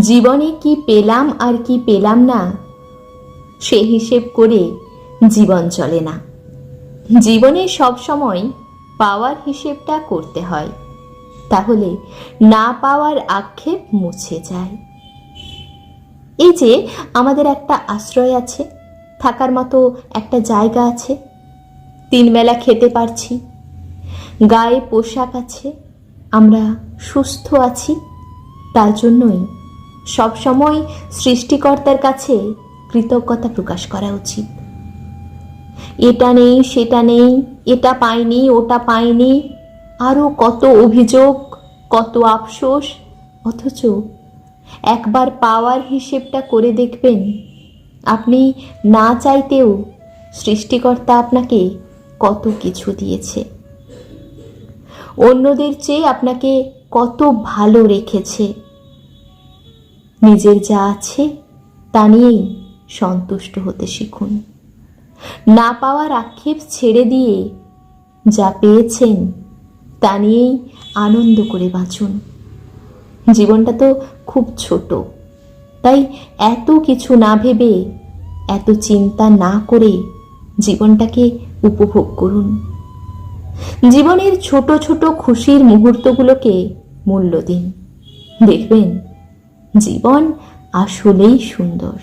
জীবনে কি পেলাম আর কি পেলাম না, সে হিসেব করে জীবন চলে না। জীবনে সব সময় পাওয়ার হিসেবটা করতে হয়, তাহলে না পাওয়ার আক্ষেপ মুছে যায়। এই যে আমাদের একটা আশ্রয় আছে, থাকার মতো একটা জায়গা আছে তিনবেলা খেতে পারছি, গায়ে পোশাক আছে, আমরা সুস্থ আছি, তার জন্যই সবসময় সৃষ্টিকর্তার কাছে কৃতজ্ঞতা প্রকাশ করা উচিত। এটা নেই, সেটা নেই, এটা পাইনি, ওটা পাইনি আরও কত অভিযোগ, কত আফসোস, অথচ একবার পাওয়ার হিসেবটা করে দেখবেন, আপনি না চাইতেও সৃষ্টিকর্তা আপনাকে কত কিছু দিয়েছে। অন্যদের চেয়ে আপনাকে কত ভালো রেখেছে। নিজের যা আছে তা নিয়েই সন্তুষ্ট হতে শিখুন। না পাওয়ার আক্ষেপ ছেড়ে দিয়ে যা পেয়েছেন তা নিয়েই আনন্দ করে বাঁচুন। জীবনটা তো খুব ছোট, তাই এত কিছু না ভেবে, এত চিন্তা না করে জীবনটাকে উপভোগ করুন। জীবনের ছোট ছোট খুশির মুহূর্তগুলোকে মূল্য দিন। দেখবেন জীবন আসলেই সুন্দর।